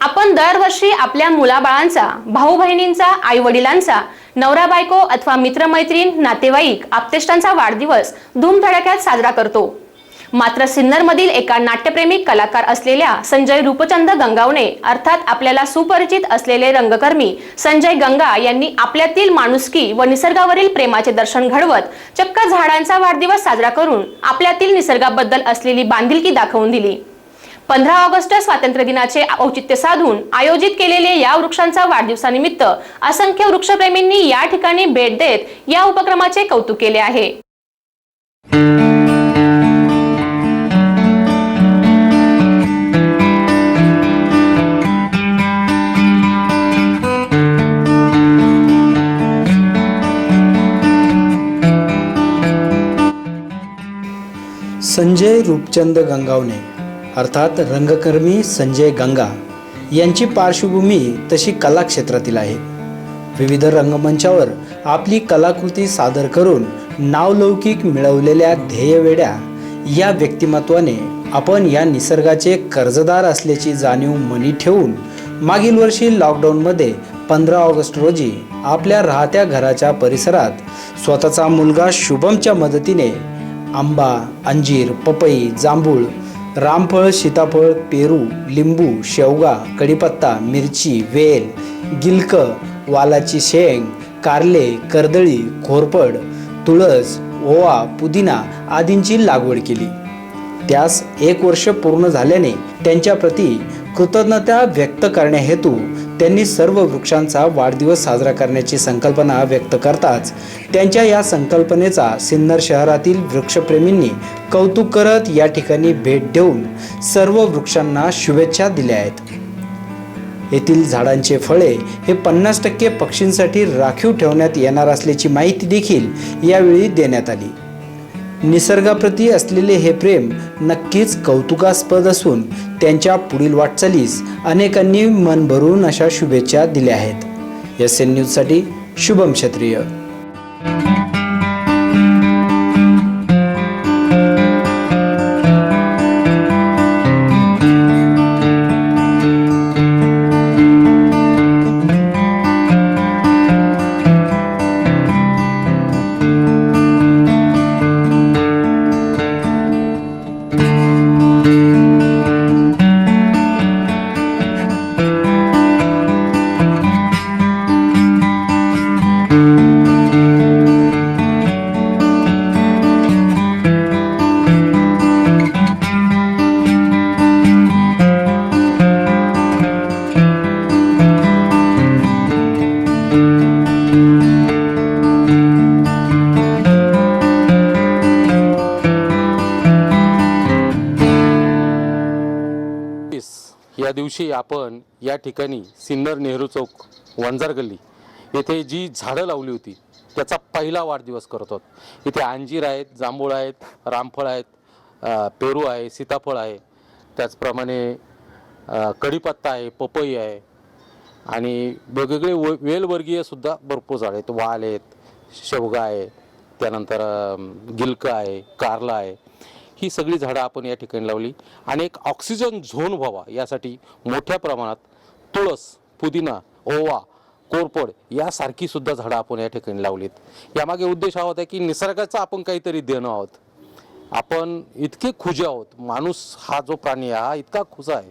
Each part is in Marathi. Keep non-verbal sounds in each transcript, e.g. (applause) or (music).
आपण दरवर्षी आपल्या मुलाबाळांचा भाऊ बहिणींचा आई वडिलांचा नवरा बायको अथवा मित्रमैत्रीण नातेवाईक आप्तेष्टांचा वाढदिवस धूमधडाक्यात साजरा करतो. मात्र सिन्नरमधील एका नाट्यप्रेमी कलाकार असलेल्या संजय रूपचंद गंगावणे अर्थात आपल्याला सुपरिचित असलेले रंगकर्मी संजय गंगा यांनी आपल्यातील माणुसकी व निसर्गावरील प्रेमाचे दर्शन घडवत चक्क झाडांचा वाढदिवस साजरा करून आपल्यातील निसर्गाबद्दल असलेली बांधिलकी दाखवून दिली. पंधरा ऑगस्ट स्वातंत्र्य दिनाचे औचित्य साधून आयोजित केलेले या वृक्षांचा वाढदिवसानिमित्त असंख्य वृक्षप्रेमींनी या ठिकाणी भेट देत या उपक्रमाचे कौतुक केले आहे. संजय रूपचंद गंगावणे अर्थात रंगकर्मी संजय गंगा यांची पार्श्वभूमी तशी कला क्षेत्रातील आहे. विविध रंगमंचावर आपली कलाकृती सादर करून नावलौकिक मिळवलेल्या ध्येयवेड्या या व्यक्तिमत्वाने आपण या निसर्गाचे कर्जदार असल्याची जाणीव मनी ठेवून मागील वर्षी लॉकडाऊनमध्ये पंधरा ऑगस्ट रोजी आपल्या राहत्या घराच्या परिसरात स्वतःचा मुलगा शुभमच्या मदतीने आंबा अंजीर पपई जांभूळ रामफळ सीताफळ पेरू लिंबू शेवगा कढीपत्ता मिरची वेल गिलक वालाची शेंग कारले कर्दळी घोरपड तुळस ओवा पुदिना आदींची लागवड केली. त्यास एक वर्ष पूर्ण झाल्याने त्यांच्याप्रती कृतज्ञता व्यक्त करण्याहेतू त्यांनी सर्व वृक्षांचा वाढदिवस साजरा करण्याची संकल्पना व्यक्त करताच त्यांच्या या संकल्पनेचा सिन्नर शहरातील वृक्षप्रेमींनी कौतुक करत या ठिकाणी भेट देऊन सर्व वृक्षांना शुभेच्छा दिल्या आहेत. येथील झाडांचे फळे हे पन्नास टक्के पक्षींसाठी राखीव ठेवण्यात येणार असल्याची माहिती देखील यावेळी देण्यात आली. निसर्गाप्रती असलेले हे प्रेम नक्कीच कौतुकास्पद असून त्यांच्या पुढील वाटचालीस अनेकांनी मन भरून अशा शुभेच्छा दिल्या आहेत. एस एन न्यूजसाठी शुभम क्षत्रिय. दिवशी आपण या ठिकाणी सिन्नर नेहरू चौक वंजार गल्ली येथे जी झाडं लावली होती त्याचा पहिला वाढदिवस करत आहोत. इथे अंजीर आहेत जांभूळ आहेत रामफळ आहेत पेरू आहे सीताफळ आहे. त्याचप्रमाणे कढीपत्ता आहे पपई आहे. आणि वेगवेगळे व वेलवर्गीयसुद्धा भरपूर झाड आहेत. वाल आहेत शेवगा आहे त्यानंतर गिलकं आहे कारला आहे. ही सगळी झाडं आपण या ठिकाणी लावली. आणि एक ऑक्सिजन झोन व्हावा यासाठी मोठ्या प्रमाणात तुळस पुदिना ओवा कोरपड यासारखी सुद्धा झाडं आपण या ठिकाणी लावलीत. यामागे उद्देश हा होता की निसर्गाचं आपण काहीतरी देणं आहोत. आपण इतके खुजे आहोत. माणूस हा जो प्राणी आहे हा इतका खुजा आहे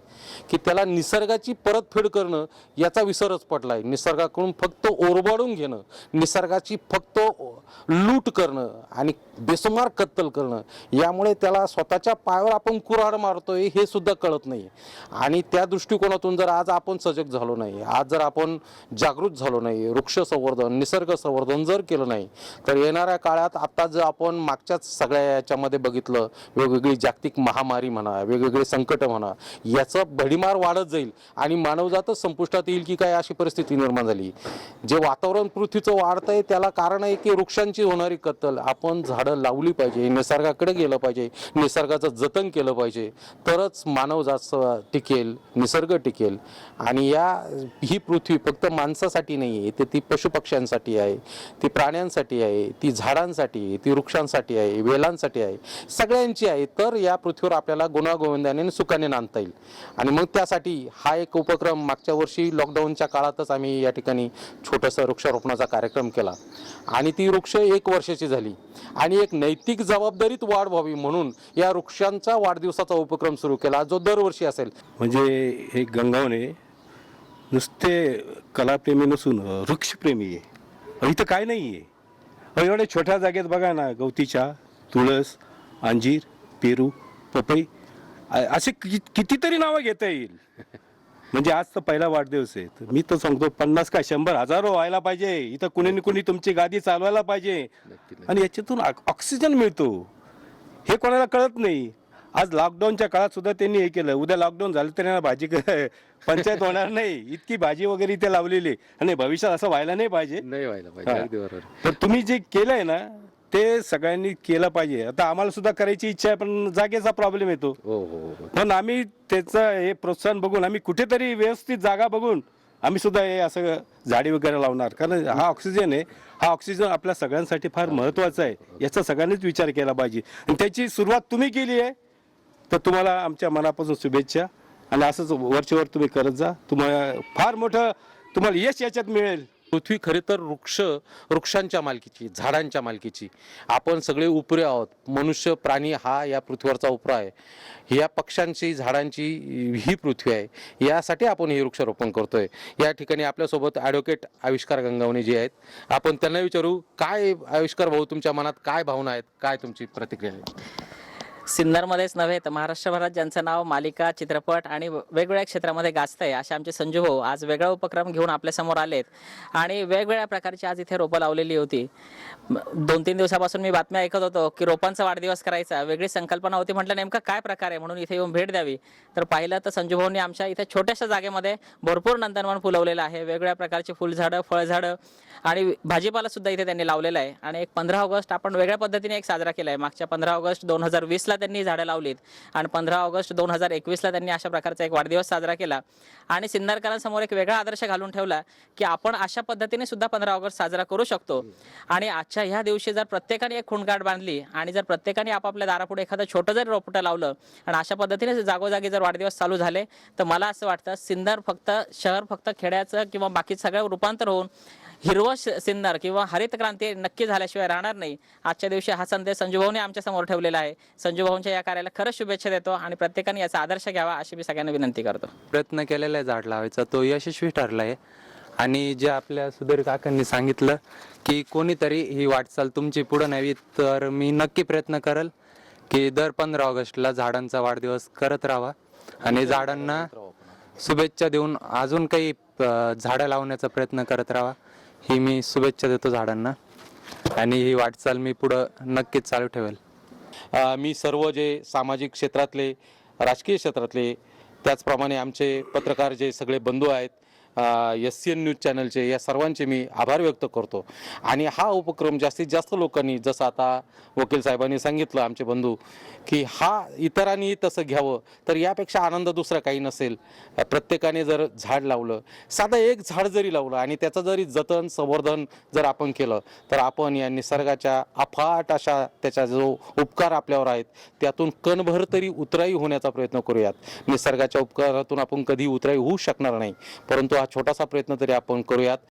की त्याला निसर्गाची परतफेड करणं याचा विसरच पडला आहे निसर्गाकडून फक्त ओरबाडून घेणं निसर्गाची फक्त लूट करणं आणि बेसुमार कत्तल करणं यामुळे त्याला स्वतःच्या पायावर आपण कुऱ्हाड मारतोय हे सुद्धा कळत नाही आणि त्या दृष्टिकोनातून जर आज आपण सजग झालो नाही आज जर आपण जागृत झालो नाही वृक्ष संवर्धन निसर्ग संवर्धन जर केलं नाही तर येणाऱ्या काळात आत्ता जर आपण मागच्याच सगळ्या याच्यामध्ये बघितलं वेगवेगळी जागतिक महामारी म्हणा वेगवेगळे संकट म्हणा याचं भडीमार वाढत जाईल आणि मानवजातच संपुष्टात येईल की काय अशी परिस्थिती निर्माण झाली. जे वातावरण पृथ्वीचं वाढतंय त्याला कारण आहे की वृक्षांची होणारी कत्तल. आपण झाडं लावली पाहिजे निसर्गाकडे गेलं पाहिजे निसर्गाचं जतन केलं पाहिजे. तरच मानवजात टिकेल निसर्ग टिकेल. आणि या ही पृथ्वी फक्त माणसासाठी नाही आहे तर ती पशुपक्ष्यांसाठी आहे ती प्राण्यांसाठी आहे ती झाडांसाठी आहे ती वृक्षांसाठी आहे वेलांसाठी आहे. सगळ्यांची आहे. तर या पृथ्वीवर आपल्याला गुणागोविंदाने सुखाने नांदता येईल. आणि मग त्यासाठी हा एक उपक्रम मागच्या वर्षी लॉकडाऊनच्या काळातच आम्ही या ठिकाणी छोटंसं वृक्षारोपणाचा कार्यक्रम केला. आणि ती वृक्ष एक वर्षाची झाली. आणि एक नैतिक जबाबदारीत वाढ व्हावी म्हणून या वृक्षांचा वाढदिवसाचा उपक्रम सुरू केला जो दरवर्षी असेल. म्हणजे हे गंगावणे नुसते कलाप्रेमी नसून वृक्षप्रेमी आहे. इथं काय नाही आहे एवढ्या छोट्या जागेत बघा ना गवतीच्या तुळस अंजीर पेरू पपई असे कि- कितीतरी नावं घेता येईल. म्हणजे आज तर पहिला वाढदिवस आहे. तर मी तर सांगतो पन्नास का शंभर हजारो व्हायला पाहिजे. इथं कुणी ना कुणी तुमची गादी चालवायला पाहिजे. आणि याच्यातून ऑक- ऑक्सिजन मिळतो. हे कोणाला कळत नाही. आज लॉकडाऊनच्या काळात सुद्धा त्यांनी हे केलं. उद्या लॉकडाऊन झालं तर भाजी (laughs) पंचायत होणार नाही. इतकी भाजी वगैरे इथे लावलेली. आणि भविष्यात असं व्हायला नाही पाहिजे. नाही व्हायला हा. तर तुम्ही जे केलंय ना ते सगळ्यांनी केलं पाहिजे. आता आम्हाला सुद्धा करायची इच्छा आहे पण जागेचा प्रॉब्लेम येतो. हो हो हो. पण आम्ही त्याचं हे प्रोत्साहन बघून आम्ही कुठेतरी व्यवस्थित जागा बघून आम्ही सुद्धा हे असं झाडी वगैरे लावणार. कारण हा ऑक्सिजन आहे. हा ऑक्सिजन आपल्या सगळ्यांसाठी फार महत्त्वाचा आहे. याचा सगळ्यांनीच विचार केला पाहिजे. आणि त्याची सुरुवात तुम्ही केली आहे तर तुम्हाला आमच्या मनापासून शुभेच्छा. आणि असंच वरचेवर तुम्ही करत जा. तुम्हाला फार मोठं तुम्हाला यश याच्यात मिळेल. पृथ्वी खरे तर वृक्ष वृक्षांच्या मालकीची झाडांच्या मालकीची. आपण सगळे उपरे आहोत. मनुष्य प्राणी हा या पृथ्वीवरचा उपरा आहे. या पक्ष्यांची झाडांची ही पृथ्वी आहे. यासाठी आपण हे वृक्षारोपण करतोय. या ठिकाणी आपल्यासोबत ॲडव्होकेट आविष्कार गंगावणे जे आहेत. आपण त्यांना विचारू काय आविष्कार भाऊ तुमच्या मनात काय भावना आहेत? काय तुमची प्रतिक्रिया आहे? सिन्नरमध्येच नव्हे तर महाराष्ट्रभरात ज्यांचं नाव मालिका चित्रपट आणि वेगवेगळ्या क्षेत्रामध्ये गाजत आहे असे आमचे संजू भाऊ आज वेगळा उपक्रम घेऊन आपल्यासमोर आलेत. आणि वेगवेगळ्या प्रकारची आज इथे रोपं लावलेली होती. दोन तीन दिवसापासून मी बातम्या ऐकत होतो की रोपांचा वाढदिवस करायचा वेगळी संकल्पना होती. म्हटलं नेमकं काय प्रकार आहे? म्हणून इथे येऊन भेट द्यावी. तर पाहिलं तर संजू भाऊंनी आमच्या इथे छोट्याशा जागेमध्ये भरपूर नंदनवन फुलवलेलं आहे. वेगवेगळ्या प्रकारची फुलझाडं फळझाडं आणि भाजीपाला सुद्धा इथे त्यांनी लावलेला आहे. आणि एक पंधरा ऑगस्ट आपण वेगळ्या पद्धतीने एक साजरा केला आहे मागच्या पंधरा ऑगस्ट दोन हजार वीसला त्यांनी झाडं लावलीत. आणि पंधरा ऑगस्ट दोन हजार एकवीसला त्यांनी अशा प्रकारचा एक वाढदिवस साजरा केला. आणि सिन्नरकरांसमोर एक वेगळा आदर्श घालून ठेवला की आपण अशा पद्धतीने सुद्धा पंधरा ऑगस्ट साजरा करू शकतो. आणि आजच्या ह्या दिवशी जर प्रत्येकाने एक खुणगाठ बांधली आणि जर प्रत्येकाने आपापल्या दारापुढे एखादं छोटं जर रोपटं लावलं आणि अशा पद्धतीने जर जागोजागी जर वाढदिवस चालू झाले तर मला असं वाटतं सिन्नर फक्त शहर फक्त खेड्याचं किंवा बाकी सगळं रूपांतर होऊन हिरवं श- सिन्नर किंवा हरित क्रांती नक्की झाल्याशिवाय राहणार नाही. आजच्या दिवशी हा संदेश संजूभाऊने आमच्यासमोर ठेवलेला आहे. संजूभाऊंच्या या कार्याला खरंच शुभेच्छा देतो आणि प्रत्येकाने याचा आदर्श घ्यावा अशी मी सगळ्यांना विनंती करतो. प्रयत्न केलेला आहे झाड लावायचा. तो यशस्वी ठरला आहे आणि जे आपल्या सुधीर काकांनी सांगितलं की कोणीतरी ही वाटचाल तुमची पुढं न्यावी तर मी नक्की प्रयत्न करेल की दर पंधरा ऑगस्टला झाडांचा वाढदिवस करत राहावा. आणि झाडांना शुभेच्छा देऊन अजून काही झाडं लावण्याचा प्रयत्न करत राहावा. ही मी शुभेच्छा देतो झाडांना. आणि ही वाटचाल मी पुढं नक्कीच चालू ठेवेल. मी सर्व जे सामाजिक क्षेत्रातले राजकीय क्षेत्रातले त्याचप्रमाणे आमचे पत्रकार जे सगळे बंधू आहेत एस सी एन न्यूज चॅनलचे या सर्वांचे मी आभार व्यक्त करतो. आणि हा उपक्रम जास्तीत जास्त लोकांनी जसं आता वकील साहेबांनी सांगितलं आमचे बंधू की हा इतरांनी तसं घ्यावं तर यापेक्षा आनंद दुसरा काही नसेल. प्रत्येकाने जर झाड लावलं साधं एक झाड जरी लावलं आणि त्याचं जरी जतन संवर्धन जर आपण केलं तर आपण या निसर्गाच्या अफाट अशा त्याचा जो उपकार आपल्यावर आहेत त्यातून कणभर तरी उतराई होण्याचा प्रयत्न करूयात. निसर्गाच्या उपकारातून आपण कधी उतराई होऊ शकणार नाही परंतु हा छोटासा प्रयत्न तरी आपण करूयात.